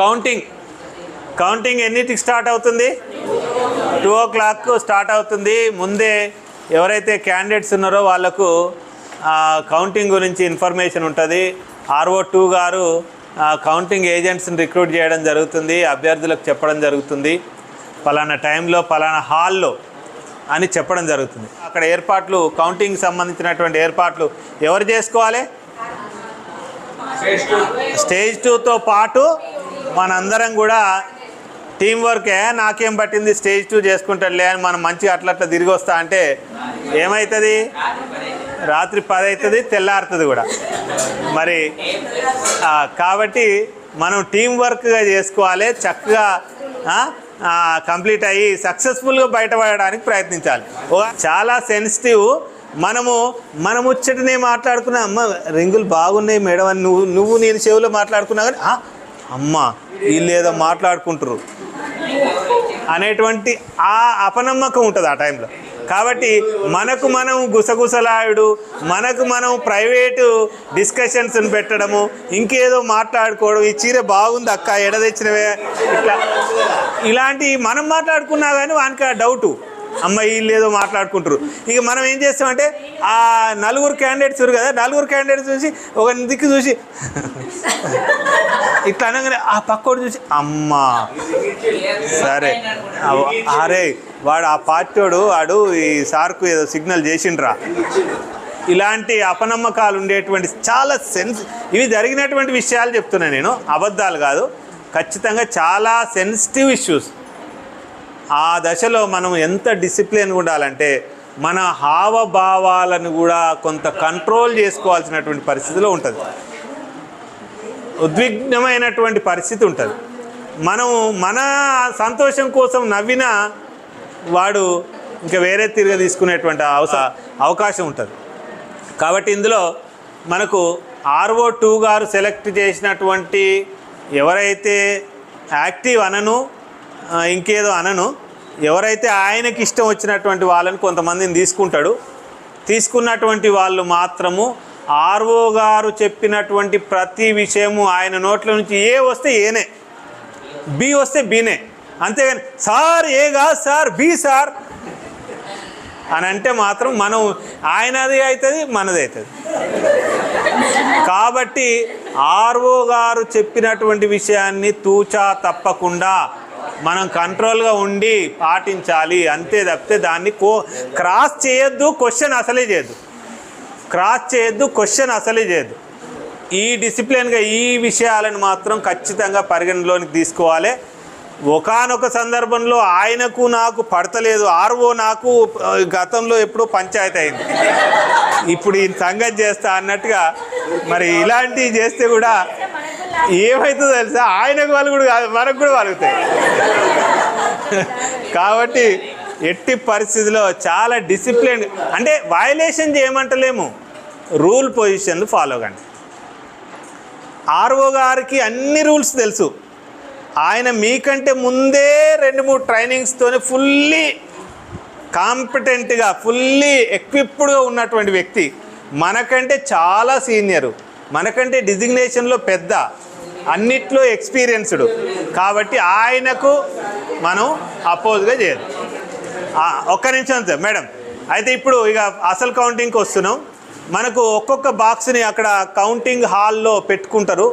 Counting. Counting ఎన్నిటికి start అవుతుంది? Two o'clock start అవుతుంది. ముందే ఎవరైతే క్యాండిడేట్స్ ఉన్నారో వాళ్ళకు ఆ, కౌంటింగ్ గురించి ఇన్ఫర్మేషన్ ఉంటుంది. ఆర్ఓ టూ గారు కౌంటింగ్ ఏజెంట్స్ని రిక్రూట్ చేయడం జరుగుతుంది అభ్యర్థులకు చెప్పడం జరుగుతుంది. పలానా టైంలో పలానా హాల్లో అని చెప్పడం జరుగుతుంది. అక్కడ ఏర్పాట్లు కౌంటింగ్ సంబంధించినటువంటి ఏర్పాట్లు ఎవరు చేసుకోవాలి? స్టేజ్ టూతో పాటు మనందరం కూడా టీం వర్కే నాకేం పట్టింది స్టేజ్ టూ చేసుకుంటాడులే అని మనం మంచిగా అట్లా అట్లా తిరిగి వస్తా అంటే ఏమవుతుంది రాత్రి పది అవుతుంది తెల్లారుతుంది కూడా. మరి కాబట్టి మనం టీం వర్క్గా చేసుకోవాలి చక్కగా కంప్లీట్ అయ్యి సక్సెస్ఫుల్గా బయటపడడానికి ప్రయత్నించాలి. ఓ- చాలా సెన్సిటివ్ మనము మన ముచ్చటనే మాట్లాడుకున్నా అమ్మ రింగులు బాగున్నాయి మేడం అని నువ్వు నువ్వు నేను చెవిలో మాట్లాడుకున్నా కానీ అమ్మ వీళ్ళు ఏదో మాట్లాడుకుంటారు అనేటువంటి ఆ అపనమ్మకం ఉంటుంది ఆ టైంలో. కాబట్టి మనకు మనం గుసగుసలాడు మనకు మనం ప్రైవేటు డిస్కషన్స్ పెట్టడము ఇంకేదో మాట్లాడుకోవడం ఈ చీర బాగుంది అక్క ఎడ తెచ్చినవే ఇట్లా. ఇలాంటి మనం మాట్లాడుకున్నా కానీ వానికి ఆ డౌటు. అమ్మ వీళ్ళు ఏదో మాట్లాడుకుంటారు ఇక మనం ఏం చేస్తామంటే ఆ నలుగురు క్యాండిడేట్స్ కదా నలుగురు క్యాండిడేట్స్ చూసి ఒక దిక్కు చూసి ఇట్లా అనగానే ఆ పక్కోడు చూసి అమ్మా సరే. అరే వాడు ఆ పార్టీడు వాడు ఈ సార్కు ఏదో సిగ్నల్ చేసిండ్రా. ఇలాంటి అపనమ్మకాలు ఉండేటువంటి చాలా సెన్స్ ఇవి జరిగినటువంటి విషయాలు చెప్తున్నా నేను అబద్ధాలు కాదు. ఖచ్చితంగా చాలా సెన్సిటివ్ ఇష్యూస్ ఆ దశలో మనం ఎంత డిసిప్లిన్ ఉండాలంటే మన హావభావాలను కూడా కొంత కంట్రోల్ చేసుకోవాల్సినటువంటి పరిస్థితిలో ఉంటుంది. ఉద్విగ్నమైనటువంటి పరిస్థితి ఉంటుంది. మనం మన సంతోషం కోసం నవ్వినా వాడు ఇంకా వేరే తిరిగి తీసుకునేటువంటి అవస అవకాశం ఉంటుంది. కాబట్టి ఇందులో మనకు ఆర్ఓ టూ గారు సెలెక్ట్ చేసినటువంటి ఎవరైతే యాక్టివ్ అనను ఇంకేదో అనను ఎవరైతే ఆయనకి ఇష్టం వచ్చినటువంటి వాళ్ళని కొంతమందిని తీసుకుంటాడు తీసుకున్నటువంటి వాళ్ళు మాత్రము ఆర్ఓ గారు చెప్పినటువంటి ప్రతి విషయము ఆయన నోట్ల నుంచి ఏ వస్తే ఏనే బి వస్తే బీనే. అంతేగాని సార్ ఏ కాదు సార్ బి సార్ అని అంటే మాత్రం మనం ఆయనది అవుతుంది మనది అవుతుంది కాబట్టి ఆర్ఓ గారు చెప్పినటువంటి విషయాన్ని తూచా తప్పకుండా మనం కంట్రోల్గా ఉండి పాటించాలి అంతే తప్పితే దాన్ని కో క్రాస్ చేయొద్దు క్వశ్చన్ అసలే చేయొద్దు. క్రాస్ చేయొద్దు క్వశ్చన్ అసలే చేయొద్దు. ఈ డిసిప్లిన్గా ఈ విషయాలను మాత్రం ఖచ్చితంగా పరిగణలోనికి తీసుకోవాలి. ఒకానొక సందర్భంలో ఆయనకు నాకు పడతలేదు ఆర్ఓ నాకు గతంలో ఎప్పుడో పంచాయతీ అయింది. ఇప్పుడు ఈ సంగతి చేస్తా అన్నట్టుగా మరి ఇలాంటివి చేస్తే కూడా ఏమవుతుందో తెలుసా? ఆయనకు వాళ్ళు కూడా కాదు మనకు కూడా వలుగుతాయి కాబట్టి ఎట్టి పరిస్థితిలో చాలా డిసిప్లిన్ అంటే వయలేషన్ చేయమంటలేము. రూల్ పొజిషన్లు ఫాలో కండి. ఆర్ఓ గారికి అన్ని రూల్స్ తెలుసు. ఆయన మీకంటే ముందే రెండు మూడు ట్రైనింగ్స్తోనే ఫుల్లీ కాంపిటెంట్గా ఫుల్లీ ఎక్విప్డ్గా ఉన్నటువంటి వ్యక్తి. మనకంటే చాలా సీనియరు మనకంటే డిజిగ్నేషన్లో పెద్ద అన్నిట్లో ఎక్స్పీరియన్స్డ్. కాబట్టి ఆయనకు మనం అపోజ్గా చేయదు ఒక్క నిమిషం సార్ మేడం. అయితే ఇప్పుడు ఇక అసలు కౌంటింగ్కి వస్తున్నాం. మనకు ఒక్కొక్క బాక్స్ని అక్కడ కౌంటింగ్ హాల్లో పెట్టుకుంటారు.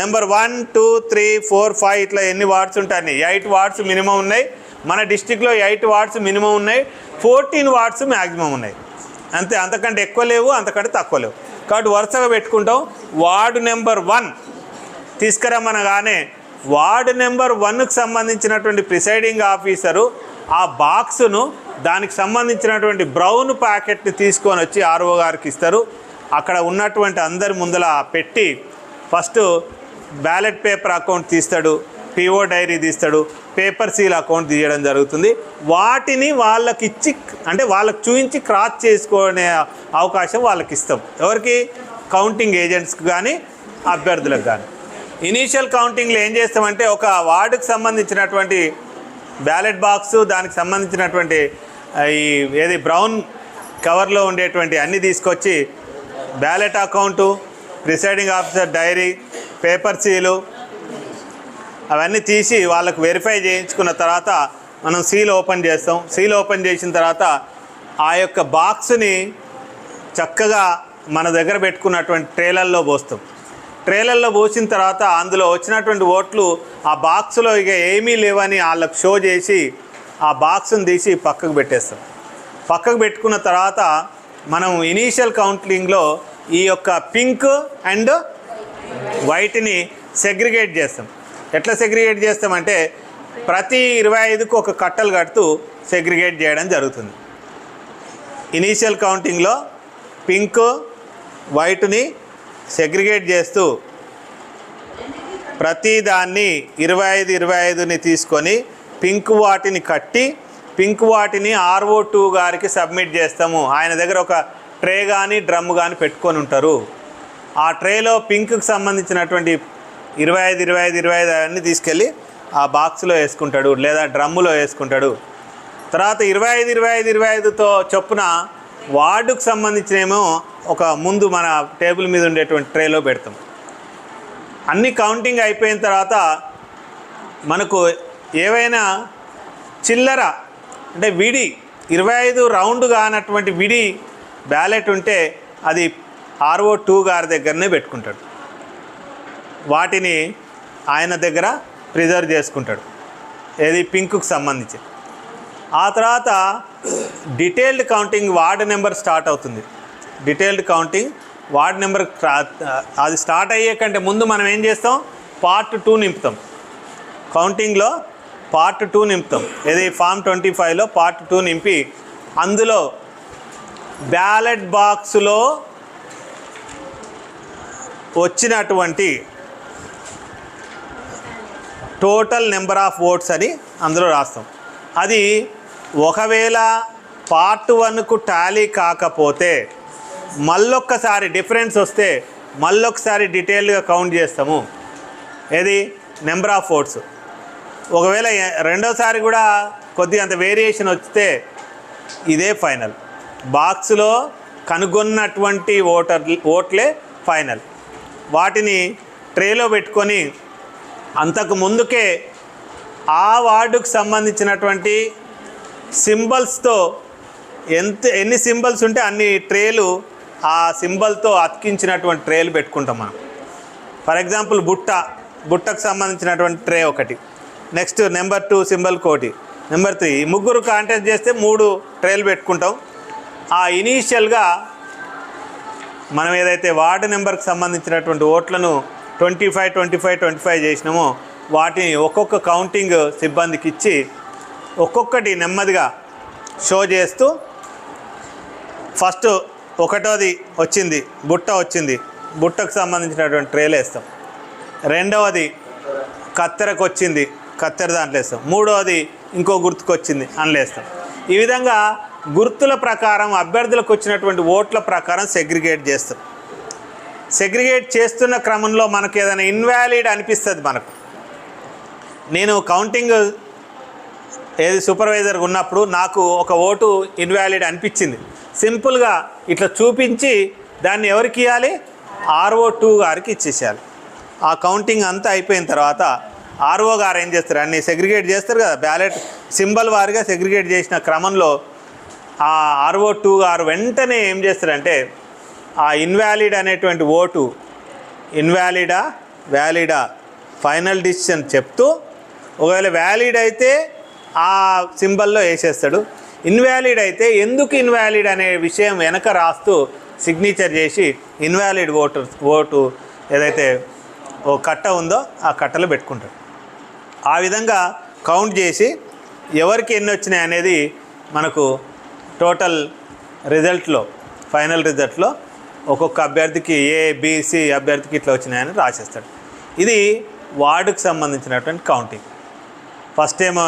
Number one two three four five ఇట్లా ఎన్ని వార్డ్స్ ఉంటాయి ఎయిట్ వార్డ్స్ మినిమం ఉన్నాయి. మన డిస్టిక్లో ఎయిట్ వార్డ్స్ మినిమం ఉన్నాయి. ఫోర్టీన్ వార్డ్స్ మ్యాక్సిమం ఉన్నాయి. అంతే అంతకంటే ఎక్కువ లేవు అంతకంటే తక్కువ లేవు. కాబట్టి వరుసగా పెట్టుకుంటాం. వార్డు నెంబర్ వన్ తీసుకురమ్మనగానే వార్డు నెంబర్ వన్కి సంబంధించినటువంటి ప్రిసైడింగ్ ఆఫీసరు ఆ బాక్సును దానికి సంబంధించినటువంటి బ్రౌన్ ప్యాకెట్ని తీసుకొని వచ్చి ఆర్ఓ గారికి ఇస్తారు. అక్కడ ఉన్నటువంటి అందరి ముందల పెట్టి ఫస్ట్ బ్యాలెట్ పేపర్ అకౌంట్ తీస్తాడు. పిఓ డైరీ తీస్తాడు పేపర్ సీల్ అకౌంట్ తీయడం జరుగుతుంది. వాటిని వాళ్ళకి ఇచ్చి అంటే వాళ్ళకి చూపించి క్రాస్ చేసుకునే అవకాశం వాళ్ళకి ఇస్తాం ఎవరికి? కౌంటింగ్ ఏజెంట్స్కి కానీ అభ్యర్థులకు కానీ ఇనీషియల్ కౌంటింగ్లో ఏం చేస్తామంటే ఒక వార్డుకు సంబంధించినటువంటి బ్యాలెట్ బాక్స్ దానికి సంబంధించినటువంటి ఈ ఏది బ్రౌన్ కవర్లో ఉండేటువంటి అన్నీ తీసుకొచ్చి ballot account presiding officer diary paper seal అవన్నీ తీసి వాళ్ళకు వెరిఫై చేయించుకున్న తర్వాత మనం సీల్ ఓపెన్ చేస్తాం. సీల్ ఓపెన్ చేసిన తర్వాత ఆ యొక్క బాక్స్ని చక్కగా మన దగ్గర పెట్టుకున్నటువంటి ట్రేలర్లో పోస్తాం. ట్రేలర్లో పోసిన తర్వాత అందులో వచ్చినటువంటి ఓట్లు ఆ బాక్స్లో ఇక ఏమీ లేవని వాళ్ళకు షో చేసి ఆ బాక్స్ని తీసి పక్కకు పెట్టేస్తాం. పక్కకు పెట్టుకున్న తర్వాత మనం ఇనీషియల్ కౌంటింగ్లో ఈ యొక్క పింక్ అండ్ వైట్ని సెగ్రిగేట్ చేస్తాం. ఎట్లా సెగ్రిగేట్ చేస్తామంటే ప్రతి ఇరవై ఐదుకు ఒక కట్టలు కడుతూ సెగ్రిగేట్ చేయడం జరుగుతుంది. ఇనీషియల్ కౌంటింగ్లో పింక్ వైట్ని సెగ్రిగేట్ చేస్తూ ప్రతి దాన్ని ఇరవై ఐదు ఇరవై ఐదుని తీసుకొని పింక్ వాటిని కట్టి పింక్ వాటిని ఆర్ఓ టూ గారికి సబ్మిట్ చేస్తాము. ఆయన దగ్గర ఒక ట్రే కానీ డ్రమ్ కానీ పెట్టుకొని ఉంటారు. ఆ ట్రేలో పింక్కి సంబంధించినటువంటి ఇరవై ఐదు ఇరవై ఐదు ఇరవై ఐదు అవన్నీ తీసుకెళ్ళి ఆ బాక్స్లో వేసుకుంటాడు లేదా డ్రమ్ములో వేసుకుంటాడు. తర్వాత ఇరవై ఐదు ఇరవై ఐదు ఇరవై ఐదుతో చొప్పున వార్డుకు సంబంధించినేమో ఒక ముందు మన టేబుల్ మీద ఉండేటువంటి ట్రేలో పెడతాం. అన్ని కౌంటింగ్ అయిపోయిన తర్వాత మనకు ఏవైనా చిల్లర అంటే విడి ఇరవై ఐదు రౌండ్ కానటువంటి విడి బ్యాలెట్ ఉంటే అది ఆర్ఓ టూ గారి దగ్గరనే పెట్టుకుంటాడు. వాటిని ఆయన దగ్గర ప్రిజర్వ్ చేసుకుంటాడు. ఏది పింక్కు సంబంధించి. ఆ తర్వాత detailed counting ward number start అవుతుంది. డీటెయిల్డ్ కౌంటింగ్ వార్డ్ నెంబర్ అది స్టార్ట్ అయ్యే కంటే ముందు మనం ఏం చేస్తాం? పార్ట్ టూ నింపుతాం. కౌంటింగ్లో పార్ట్ టూ నింపుతాం. ఏది ఫామ్ ట్వంటీ ఫైవ్లో పార్ట్ టూ నింపి అందులో బ్యాలెట్ బాక్స్లో వచ్చినటువంటి టోటల్ నెంబర్ ఆఫ్ ఓట్స్ అని అందులో రాస్తాం. అది ఒకవేళ పార్ట్ వన్కు టాలీ కాకపోతే మళ్ళొక్కసారి డిఫరెన్స్ వస్తే మళ్ళొకసారి డీటెయిల్గా కౌంట్ చేస్తాము. ఏది? Number of votes. ఒకవేళ రెండోసారి కూడా కొద్దిగా అంత వేరియేషన్ వస్తే ఇదే ఫైనల్. బాక్స్లో కనుగొన్నటువంటి ఓటర్ ఓట్లే ఫైనల్. వాటిని ట్రేలో పెట్టుకొని అంతకు ముందుకే ఆ వార్డుకు సంబంధించినటువంటి సింబల్స్తో ఎంత ఎన్ని సింబల్స్ ఉంటే అన్ని ట్రేలు ఆ సింబల్తో అతికించినటువంటి ట్రేలు పెట్టుకుంటాం మనం. ఫర్ ఎగ్జాంపుల్ బుట్ట బుట్టకు సంబంధించినటువంటి ట్రే ఒకటి. నెక్స్ట్ నెంబర్ టూ సింబల్ కోటి. నెంబర్ త్రీ ఈ ముగ్గురు కాంటాక్ట్ చేస్తే మూడు ట్రేలు పెట్టుకుంటాం. ఆ ఇనీషియల్గా మనం ఏదైతే వార్డు నెంబర్కి సంబంధించినటువంటి ఓట్లను twenty five twenty five twenty five చేసినామో వాటిని ఒక్కొక్క కౌంటింగ్ సిబ్బందికి ఇచ్చి ఒక్కొక్కటి నెమ్మదిగా షో చేస్తూ ఫస్ట్ ఒకటోది వచ్చింది బుట్ట వచ్చింది. బుట్టకు సంబంధించినటువంటి ట్రేలు వేస్తాం. రెండవది కత్తెరకు వచ్చింది కత్తెర దాంట్లో వేస్తాం. మూడవది ఇంకో గుర్తుకు వచ్చింది వేస్తాం. ఈ విధంగా గుర్తుల ప్రకారం అభ్యర్థులకు వచ్చినటువంటి ఓట్ల ప్రకారం సెగ్రిగేట్ చేస్తాం. సెగ్రిగేట్ చేస్తున్న క్రమంలో మనకు ఏదైనా ఇన్వాలిడ్ అనిపిస్తుంది మనకు. నేను కౌంటింగ్ ఏది సూపర్వైజర్గా ఉన్నప్పుడు నాకు ఒక ఓటు ఇన్వాలిడ్ అనిపించింది. సింపుల్గా ఇట్లా చూపించి దాన్ని ఎవరికి ఇవ్వాలి ఆర్ఓ టూ గారికి ఇచ్చేసేయాలి. ఆ కౌంటింగ్ అంతా అయిపోయిన తర్వాత ఆర్ఓ గారు ఏం చేస్తారు? అన్ని సెగ్రిగేట్ చేస్తారు కదా బ్యాలెట్ సింబల్ వారిగా సెగ్రిగేట్ చేసిన క్రమంలో ఆ ఆర్ఓ టూ గారు వెంటనే ఏం చేస్తారంటే ఆ ఇన్వాలిడ్ అనేటువంటి ఓటు ఇన్వాలిడా వ్యాలిడా ఫైనల్ డిసిషన్ చెప్తూ ఒకవేళ వ్యాలిడ్ అయితే ఆ సింబల్లో వేసేస్తాడు. ఇన్వాలిడ్ అయితే ఎందుకు ఇన్వాలిడ్ అనే విషయం వెనక రాస్తూ సిగ్నేచర్ చేసి ఇన్వాలిడ్ ఓటు ఓటు ఏదైతే ఓ కట్ట ఉందో ఆ కట్టలో పెట్టుకుంటాడు. ఆ విధంగా కౌంట్ చేసి ఎవరికి ఎన్ని వచ్చినాయి అనేది మనకు టోటల్ రిజల్ట్లో ఫైనల్ రిజల్ట్లో ఒక్కొక్క అభ్యర్థికి ఏ బీసీ అభ్యర్థికి ఇట్లా వచ్చినాయని రాసేస్తాడు. ఇది వార్డుకు సంబంధించినటువంటి కౌంటింగ్ ఫస్ట్ ఏమో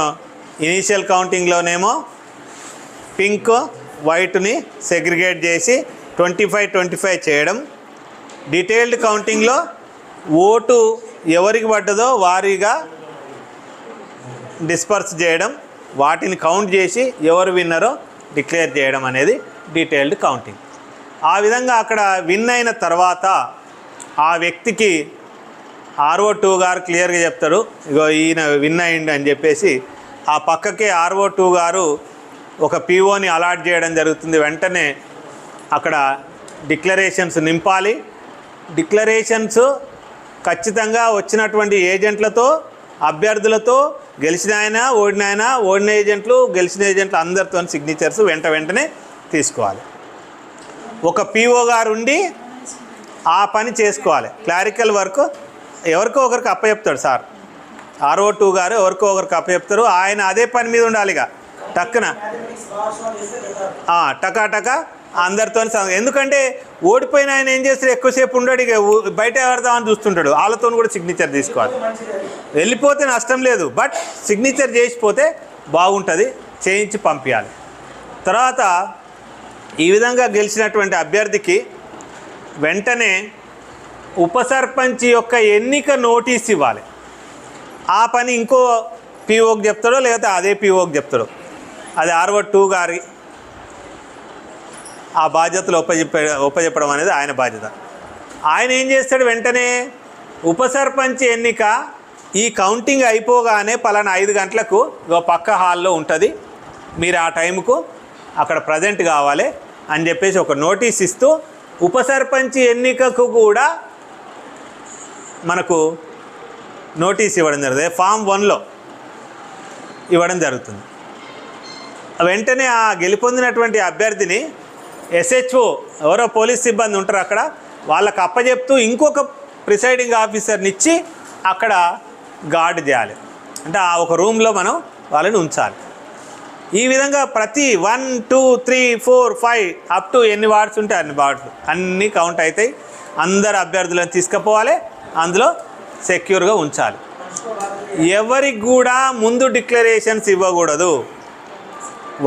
ఇనీషియల్ కౌంటింగ్లోనేమో పింక్ వైట్ని సెగ్రిగేట్ చేసి ట్వంటీ ఫైవ్ ట్వంటీ ఫైవ్ చేయడం. డీటెయిల్డ్ కౌంటింగ్లో ఓటు ఎవరికి పడ్డదో వారీగా డిస్పర్స్ చేయడం. వాటిని కౌంట్ చేసి ఎవరు విన్నరో డిక్లేర్ చేయడం అనేది డీటెయిల్డ్ కౌంటింగ్ ఆ విధంగా అక్కడ విన్ అయిన తర్వాత ఆ వ్యక్తికి ఆర్ఓ టూ గారు క్లియర్గా చెప్తాడు ఇగో ఈయన విన్ అయ్యిండు అని చెప్పేసి ఆ పక్కకే ఆర్ఓ టూ గారు ఒక పీఓని అలాట్ చేయడం జరుగుతుంది. వెంటనే అక్కడ డిక్లరేషన్స్ నింపాలి. డిక్లరేషన్స్ ఖచ్చితంగా వచ్చినటువంటి ఏజెంట్లతో అభ్యర్థులతో గెలిచిన ఆయన ఓడిన ఆయన ఓడిన ఏజెంట్లు గెలిచిన ఏజెంట్లు అందరితో సిగ్నేచర్స్ వెంట వెంటనే తీసుకోవాలి. ఒక పీఓ గారు ఉండి ఆ పని చేసుకోవాలి. క్లారికల్ వర్క్ ఎవరికో ఒకరికి అప్పచెప్తాడు సార్. ఆర్ఓ టూ గారు ఎవరికో ఒకరికి అప్పచెప్తారు ఆయన అదే పని మీద ఉండాలి ఇక టక్కున టకా టకా అందరితో ఎందుకంటే ఓడిపోయిన ఆయన ఏం చేస్తాడు? ఎక్కువసేపు ఉండడు ఇక. బయట ఎవరిదామని చూస్తుంటాడు. వాళ్ళతో కూడా సిగ్నేచర్ తీసుకోవాలి. వెళ్ళిపోతే నష్టం లేదు. బట్ సిగ్నేచర్ చేసిపోతే బాగుంటుంది. చేయించి పంపించాలి తర్వాత ఈ విధంగా గెలిచినటువంటి అభ్యర్థికి వెంటనే ఉప సర్పంచ్ యొక్క ఎన్నిక నోటీస్ ఇవ్వాలి. ఆ పని ఇంకో పీఓకి చెప్తాడో లేకపోతే అదే పీఓకి చెప్తాడో? అది ఆర్వో టూ గారి ఆ బాధ్యతలు ఒప్పచెప్ప ఒప్పచెప్పడం అనేది ఆయన బాధ్యత. ఆయన ఏం చేస్తాడు? వెంటనే ఉప సర్పంచ్ ఎన్నిక ఈ కౌంటింగ్ అయిపోగానే పలానా ఐదు గంటలకు ఇగో పక్క హాల్లో ఉంటుంది. మీరు ఆ టైంకు అక్కడ ప్రజెంట్ కావాలి. అని చెప్పేసి ఒక నోటీస్ ఇస్తూ ఉప సర్పంచ్ ఎన్నికకు కూడా మనకు నోటీస్ ఇవ్వడం జరుగుతుంది. ఫామ్ వన్లో ఇవ్వడం జరుగుతుంది. వెంటనే ఆ గెలుపొందినటువంటి అభ్యర్థిని ఎస్హెచ్ఓ ఎవరో పోలీస్ సిబ్బంది ఉంటారు అక్కడ వాళ్ళకు అప్పచెప్తూ ఇంకొక ప్రిసైడింగ్ ఆఫీసర్ని ఇచ్చి అక్కడ గార్డ్ చేయాలి. అంటే ఆ ఒక రూమ్లో మనం వాళ్ళని ఉంచాలి. ఈ విధంగా ప్రతి one two three four five up to ఎన్ని వార్డ్స్ ఉంటే అన్ని వార్డ్స్ అన్నీ కౌంట్ అవుతాయి అందరు అభ్యర్థులను తీసుకుపోవాలి. అందులో సెక్యూర్గా ఉంచాలి. ఎవరికి కూడా ముందు డిక్లరేషన్స్ ఇవ్వకూడదు.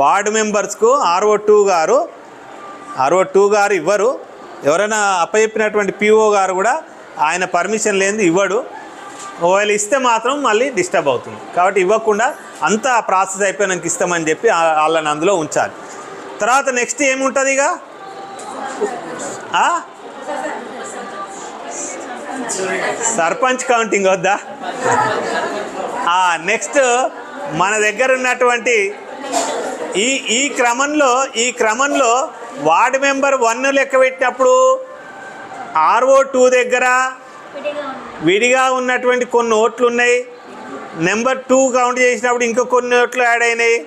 వార్డు మెంబర్స్కు ఆర్ఓ టూ గారు ఆర్ఓ టూ గారు ఇవ్వరు. ఎవరైనా అప్పచెప్పినటువంటి పిఓ గారు కూడా ఆయన పర్మిషన్ లేనిది ఇవ్వడు. ఒకవేళ ఇస్తే మాత్రం మళ్ళీ డిస్టర్బ్ అవుతుంది. కాబట్టి ఇవ్వకుండా అంతా ప్రాసెస్ అయిపోయినాక ఇస్తామని చెప్పి వాళ్ళని అందులో ఉంచాలి. తర్వాత నెక్స్ట్ ఏముంటుంది ఇక సర్పంచ్ కౌంటింగ్ వద్దా? నెక్స్ట్ మన దగ్గర ఉన్నటువంటి ఈ ఈ క్రమంలో ఈ క్రమంలో వార్డు మెంబర్ వన్ లెక్క పెట్టినప్పుడు ఆర్ఓ టూ దగ్గర విడిగా ఉన్నటువంటి కొన్ని ఓట్లు ఉన్నాయి. నెంబర్ టూ కౌంట్ చేసినప్పుడు ఇంకా కొన్ని ఓట్లు యాడ్ అయినాయి.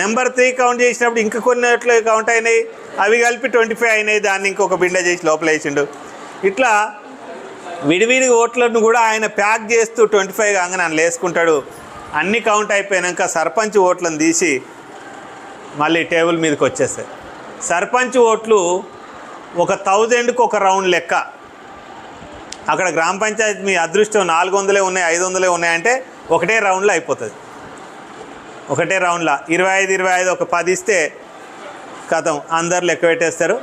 నెంబర్ త్రీ కౌంట్ చేసినప్పుడు ఇంకా కొన్ని ఓట్లు కౌంట్ అయినాయి. అవి కలిపి ట్వంటీ ఫైవ్ అయినాయి. దాన్ని ఇంకొక బిండ చేసి లోపల వేసిండు. ఇట్లా విడివిడి ఓట్లను కూడా ఆయన ప్యాక్ చేస్తూ ట్వంటీ ఫైవ్ కాగానే ఆయన వేసుకుంటాడు. అన్ని కౌంట్ అయిపోయాక సర్పంచ్ ఓట్లను తీసి మళ్ళీ టేబుల్ మీదకి వచ్చేస్తాయి. సర్పంచ్ ఓట్లు ఒక థౌజండ్కి ఒక రౌండ్ లెక్క. అక్కడ గ్రామ పంచాయతీ మీ అదృష్టం నాలుగు వందలే ఉన్నాయి ఐదు వందలే ఉన్నాయంటే ఒకటే రౌండ్లో అయిపోతుంది. ఒకటే రౌండ్లో. ఇరవై ఐదు ఇరవై ఐదు ఒక పది ఇస్తే కథం. అందరు లెక్క పెట్టేస్తారు.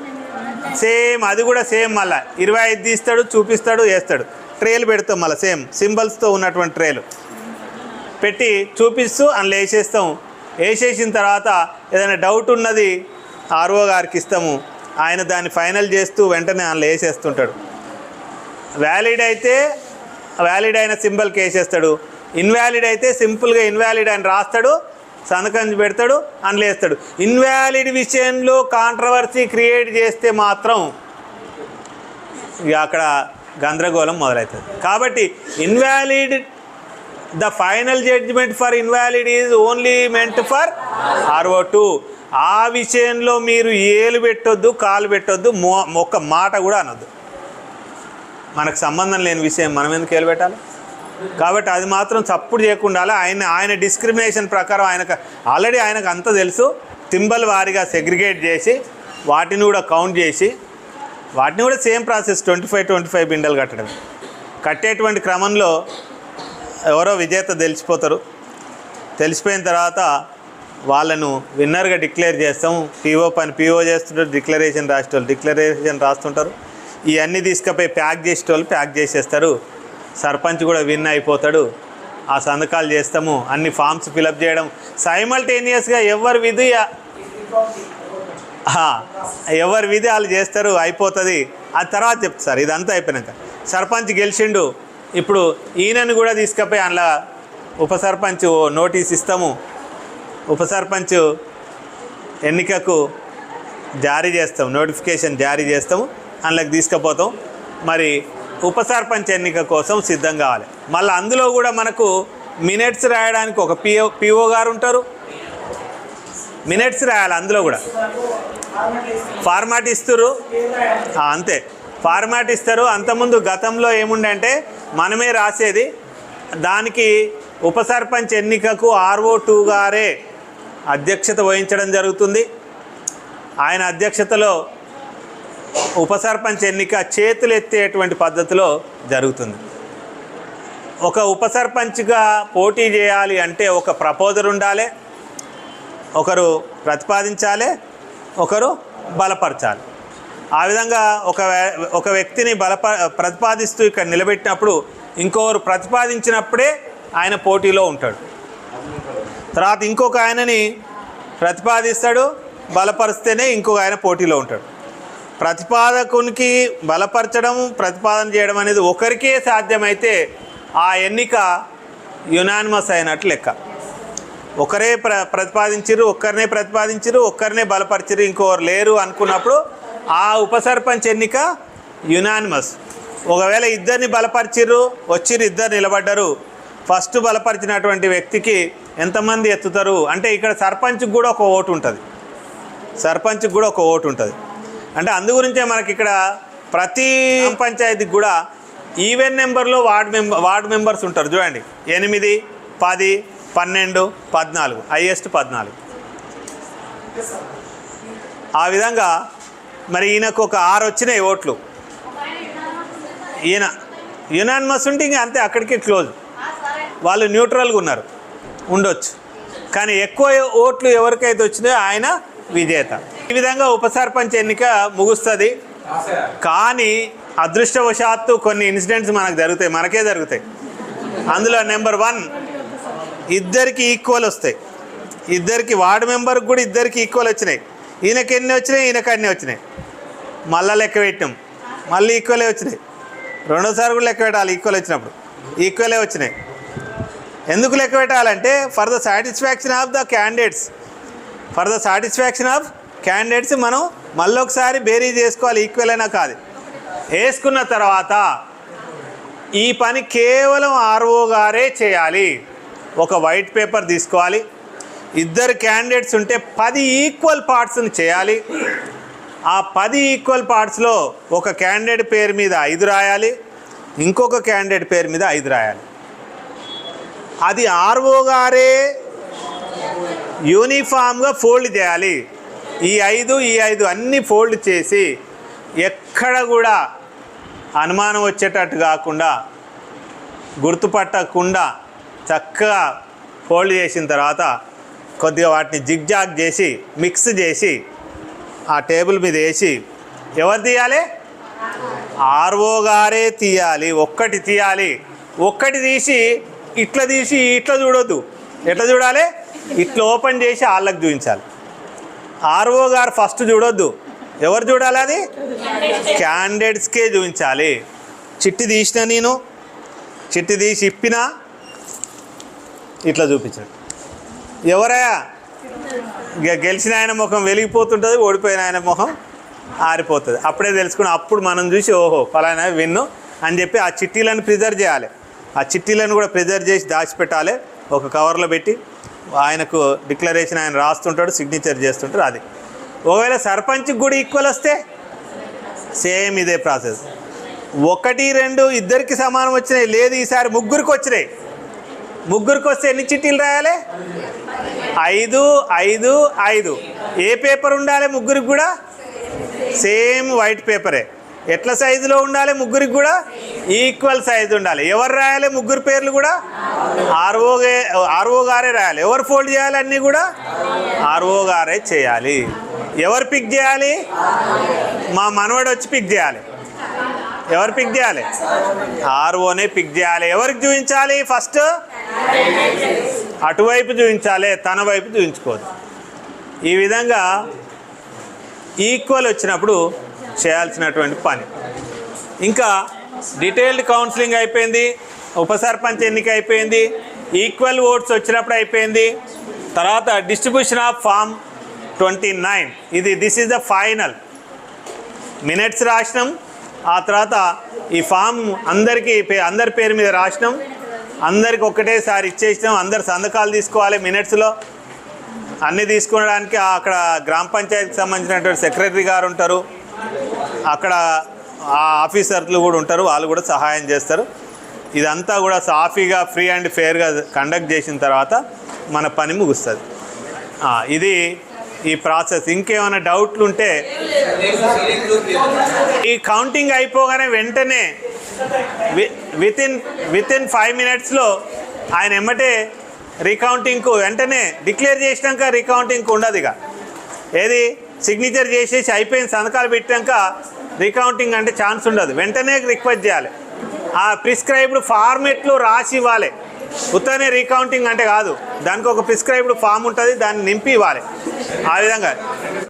సేమ్ అది కూడా సేమ్ మళ్ళీ. ఇరవై ఐదు తీస్తాడు చూపిస్తాడు వేస్తాడు. ట్రేలు పెడతాం మళ్ళీ సేమ్. సింబల్స్తో ఉన్నటువంటి ట్రేలు. పెట్టి చూపిస్తూ అందులో వేసేస్తాం వేసేసిన తర్వాత ఏదైనా డౌట్ ఉన్నది ఆర్ఓ గారికి ఇస్తాము. ఆయన దాన్ని ఫైనల్ చేస్తూ వెంటనే అందులో వేసేస్తుంటాడు. వ్యాలిడ్ అయితే వ్యాలిడ్ అయిన సింబల్కి వేసేస్తాడు. ఇన్వాలిడ్ అయితే సింపుల్గా ఇన్వాలిడ్ అని రాస్తాడు. సంతకం పెడతాడు అందులో ఇన్వాలిడ్ విషయంలో కాంట్రవర్సీ క్రియేట్ చేస్తే మాత్రం అక్కడ గందరగోళం మొదలవుతుంది. కాబట్టి invalid the final judgement for invalid is only meant for RO two. ఆ విషయంలో మీరు ఏలు పెట్టొద్దు కాలు పెట్టొద్దు ఒక్క మాట కూడా అనొద్దు. మనకు సంబంధం లేని విషయం మనం ఎందుకు వెళ్ళబెట్టాలి కాబట్టి అది మాత్రం చప్పుడు చేయకుండా ఆయన ఆయన డిస్క్రిమినేషన్ ప్రకారం ఆయనకు ఆల్రెడీ ఆయనకు అంత తెలుసు. తింబల్ వారిగా సెగ్రిగేట్ చేసి వాటిని కూడా కౌంట్ చేసి వాటిని కూడా same process twenty five twenty five బిండలు కట్టడం. కట్టేటువంటి క్రమంలో ఎవరో విజేత తెలిసిపోతారు. తెలిసిపోయిన తర్వాత వాళ్ళను విన్నర్గా డిక్లేర్ చేస్తాం. పీఓ పని పీఓ చేస్తుంటారు. డిక్లరేషన్ రాసేటోళ్ళు డిక్లరేషన్ రాస్తుంటారు. ఇవన్నీ తీసుకుపోయి ప్యాక్ చేసేటోళ్ళు ప్యాక్ చేసేస్తారు. సర్పంచ్ కూడా విన్ అయిపోతాడు. ఆ సంతకాలు చేస్తాము. అన్ని ఫామ్స్ ఫిలప్ చేయడం. సైమల్టేనియస్గా ఎవరి విధి ఎవరి విధి వాళ్ళు చేస్తారు అయిపోతుంది. ఆ తర్వాత చెప్తారు ఇదంతా అయిపోయినాక. సర్పంచ్ గెలిచిండు. ఇప్పుడు ఈయనను కూడా తీసుకుపోయి అందులో ఉప సర్పంచ్ ఓ నోటీస్ ఇస్తాము. ఉప సర్పంచ్ ఎన్నికకు జారీ చేస్తాం నోటిఫికేషన్ జారీ చేస్తాము. అందులోకి తీసుకుపోతాం. మరి ఉప సర్పంచ్ ఎన్నిక కోసం సిద్ధం కావాలి. మళ్ళీ అందులో కూడా మనకు మినిట్స్ రాయడానికి ఒక పిఓ పిఓ గారు ఉంటారు. మినిట్స్ రాయాలి అందులో కూడా. ఫార్మాట్ ఇస్తారు. అంతే. ఫార్మాట్ ఇస్తారు. అంతకుముందు గతంలో ఏముండంటే మనమే రాసేది. దానికి ఉప సర్పంచ్ ఎన్నికకు ఆర్ఓ టూ గారే అధ్యక్షత వహించడం జరుగుతుంది. ఆయన అధ్యక్షతలో ఉప సర్పంచ్ ఎన్నిక చేతులు ఎత్తేటువంటి పద్ధతిలో జరుగుతుంది. ఒక ఉప సర్పంచ్గా పోటీ చేయాలి అంటే ఒక ప్రపోజర్ ఉండాలి ఒకరు ప్రతిపాదించాలి ఒకరు బలపరచాలి. ఆ విధంగా ఒక ఒక వ్యక్తిని బలప ప్రతిపాదిస్తూ ఇక్కడ నిలబెట్టినప్పుడు ఇంకొకరు ప్రతిపాదించినప్పుడే ఆయన పోటీలో ఉంటాడు. తర్వాత ఇంకొక ఆయనని ప్రతిపాదిస్తాడు బలపరిస్తేనే ఇంకొక ఆయన పోటీలో ఉంటాడు. ప్రతిపాదకునికి బలపరచడం ప్రతిపాదన చేయడం అనేది ఒకరికే సాధ్యమైతే ఆ ఎన్నిక యునానిమస్ అయినట్లు లెక్క. ఒకరే ప్ర ప్రతిపాదించరు ఒక్కరినే ప్రతిపాదించరు ఒక్కరినే బలపరిచరు ఇంకోరు లేరు అనుకున్నప్పుడు ఆ ఉప సర్పంచ్ ఎన్నిక యునానిమస్ ఒకవేళ ఇద్దరిని బలపరిచిర్రు వచ్చిర్రు ఇద్దరు నిలబడ్డరు ఫస్ట్ బలపరిచినటువంటి వ్యక్తికి ఎంతమంది ఎత్తుతారు? అంటే ఇక్కడ సర్పంచ్కి కూడా ఒక ఓటు ఉంటుంది. సర్పంచ్కి కూడా ఒక ఓటు ఉంటుంది. అంటే అందు గురించే మనకి ఇక్కడ ప్రతి పంచాయతీకి కూడా ఈవెన్ నెంబర్లో వార్డ్ మెంబర్ వార్డ్ మెంబర్స్ ఉంటారు. చూడండి. ఎనిమిది పది పన్నెండు పద్నాలుగు. హైయెస్ట్ పద్నాలుగు. ఆ విధంగా మరి ఈయనకు ఒక ఆరు వచ్చినాయి ఓట్లు. ఈయన యునానిమస్ ఉంటే ఇంకా అంతే అక్కడికి క్లోజ్. వాళ్ళు న్యూట్రల్గా ఉన్నారు. ఉండొచ్చు. కానీ ఎక్కువ ఓట్లు ఎవరికైతే వచ్చినాయో ఆయన విజేత. ఈ విధంగా ఉప సర్పంచ్ ఎన్నిక ముగుస్తుంది. కానీ అదృష్టవశాత్తు కొన్ని ఇన్సిడెంట్స్ మనకు జరుగుతాయి మనకే జరుగుతాయి. అందులో నెంబర్ వన్ ఇద్దరికి ఈక్వల్ వస్తాయి. ఇద్దరికి వార్డు మెంబర్కి కూడా ఇద్దరికి ఈక్వల్ వచ్చినాయి. ఈయనకి ఎన్ని వచ్చినాయి ఈయనకి అన్ని వచ్చినాయి. మళ్ళా లెక్క పెట్టాం మళ్ళీ ఈక్వలే వచ్చినాయి. రెండోసారి కూడా లెక్క పెట్టాలి ఈక్వల్ వచ్చినప్పుడు. ఈక్వలే వచ్చినాయి. ఎందుకు లెక్క పెట్టాలంటే for the satisfaction of the candidates. For the satisfaction of candidates మనం మళ్ళీ ఒకసారి బేరీ చేసుకోవాలి ఈక్వల్ అయినా కాదు. వేసుకున్న తర్వాత ఈ పని కేవలం ఆర్ఓ గారే చేయాలి. ఒక వైట్ పేపర్ తీసుకోవాలి. ఇద్దరు క్యాండిడేట్స్ ఉంటే పది ఈక్వల్ పార్ట్స్ని చేయాలి. ఆ పది ఈక్వల్ పార్ట్స్లో ఒక క్యాండిడేట్ పేరు మీద ఐదు రాయాలి. ఇంకొక క్యాండిడేట్ పేరు మీద ఐదు రాయాలి. అది ఆర్ఓ గారే యూనిఫామ్గా ఫోల్డ్ చేయాలి. ఈ ఐదు ఈ ఐదు అన్ని ఫోల్డ్ చేసి ఎక్కడ కూడా అనుమానం వచ్చేటట్టు కాకుండా గుర్తుపట్టకుండా చక్కగా ఫోల్డ్ చేసిన తర్వాత కొద్దిగా వాటిని జిగ్జాగ్ చేసి మిక్స్ చేసి ఆ టేబుల్ మీద వేసి ఎవరు తీయాలి? ఆర్ఓ గారే తీయాలి ఒక్కటి తీయాలి. ఒక్కటి తీసి ఇట్లా తీసి ఇట్లా చూడొద్దు. ఎట్లా చూడాలి? ఇట్లా ఓపెన్ చేసి వాళ్ళకి చూపించాలి. ఆర్ఓ గారు ఫస్ట్ చూడొద్దు. ఎవరు చూడాలి అది? క్యాండిడేట్స్కే చూపించాలి. చిట్టి తీసిన నేను. చిట్టి తీసి ఇప్పినా. ఇట్లా చూపించాడు. ఎవరయ్యా? ఇక గెలిచిన ఆయన ముఖం వెలిగిపోతుంటుంది ఓడిపోయిన ఆయన ముఖం ఆరిపోతుంది. అప్పుడే తెలుసుకుని అప్పుడు మనం చూసి ఓహో ఫలానా విన్ను అని చెప్పి ఆ చిట్టీలను ప్రిజర్వ్ చేయాలి. ఆ చిట్టీలను కూడా ప్రిజర్వ్ చేసి దాచిపెట్టాలి. ఒక కవర్లో పెట్టి ఆయనకు డిక్లరేషన్ ఆయన రాస్తుంటాడు సిగ్నేచర్ చేస్తుంటాడు అది. ఒకవేళ సర్పంచ్కి కూడా ఈక్వల్ వస్తే సేమ్ ఇదే ప్రాసెస్. ఒకటి రెండు ఇద్దరికి సమానం వచ్చినాయి లేదు ఈసారి ముగ్గురికి వచ్చినాయి. ముగ్గురికి వస్తే ఎన్ని చిట్టీలు రాయాలి? ఐదు ఐదు ఐదు. ఏ పేపర్ ఉండాలి ముగ్గురికి కూడా? సేమ్ వైట్ పేపరే. ఎట్లా సైజులో ఉండాలి ముగ్గురికి కూడా? ఈక్వల్ సైజు ఉండాలి. ఎవరు రాయాలి ముగ్గురు పేర్లు కూడా? ఆర్ఓ ఆర్ఓ గారే రాయాలి. ఎవరు ఫోల్డ్ చేయాలి అన్నీ కూడా? ఆర్ఓ గారే చేయాలి. ఎవరు పిక్ చేయాలి? మా మనవడు వచ్చి పిక్ చేయాలి. ఎవరు పిక్ చేయాలి? ఆర్ఓనే పిక్ చేయాలి. ఎవరికి చూపించాలి? ఫస్ట్ అటువైపు చూపించాలి తన వైపు చూపించుకోవద్దు. ఈ విధంగా ఈక్వల్ వచ్చినప్పుడు చేయాల్సినటువంటి పని. ఇంకా డీటెయిల్డ్ కౌన్సిలింగ్ అయిపోయింది ఉప సర్పంచ్ ఎన్నిక అయిపోయింది ఈక్వల్ ఓట్స్ వచ్చినప్పుడు అయిపోయింది తర్వాత distribution of form twenty nine. ఇది this is the final minutes రాసినాం ఆ తర్వాత ఈ ఫామ్ అందరికీ పే- అందరి పేరు మీద రాసినాం అందరికి ఒకటేసారి ఇచ్చేసినాం అందరు సంతకాలు తీసుకోవాలి మినిట్స్లో. అన్నీ తీసుకోవడానికి అక్కడ గ్రామ పంచాయతీకి సంబంధించినటువంటి సెక్రటరీ గారు ఉంటారు. అక్కడ ఆ ఆఫీసర్లు కూడా ఉంటారు వాళ్ళు కూడా సహాయం చేస్తారు. ఇదంతా కూడా సాఫీగా ఫ్రీ అండ్ ఫేర్గా కండక్ట్ చేసిన తర్వాత మన పని ముగుస్తుంది. ఇది ఈ ప్రాసెస్. ఇంకేమైనా డౌట్లు ఉంటే ఈ కౌంటింగ్ అయిపోగానే వెంటనే within within five మినిట్స్లో ఆయన ఎమ్మటే రీకౌంటింగ్కు వెంటనే డిక్లేర్ చేసినాక రీకౌంటింగ్కు ఉండదు ఇక. ఏది? సిగ్నేచర్ చేసేసి అయిపోయిన సంతకాలు పెట్టాక రీకౌంటింగ్ అంటే ఛాన్స్ ఉండదు. వెంటనే రిక్వెస్ట్ చేయాలి. ఆ ప్రిస్క్రైబ్డ్ ఫార్మెట్లో రాసి ఇవ్వాలి. ఉత్తనే రీకౌంటింగ్ అంటే కాదు. దానికి ఒక ప్రిస్క్రైబ్డ్ ఫామ్ ఉంటుంది దాన్ని నింపి ఇవ్వాలి. ఆ విధంగా.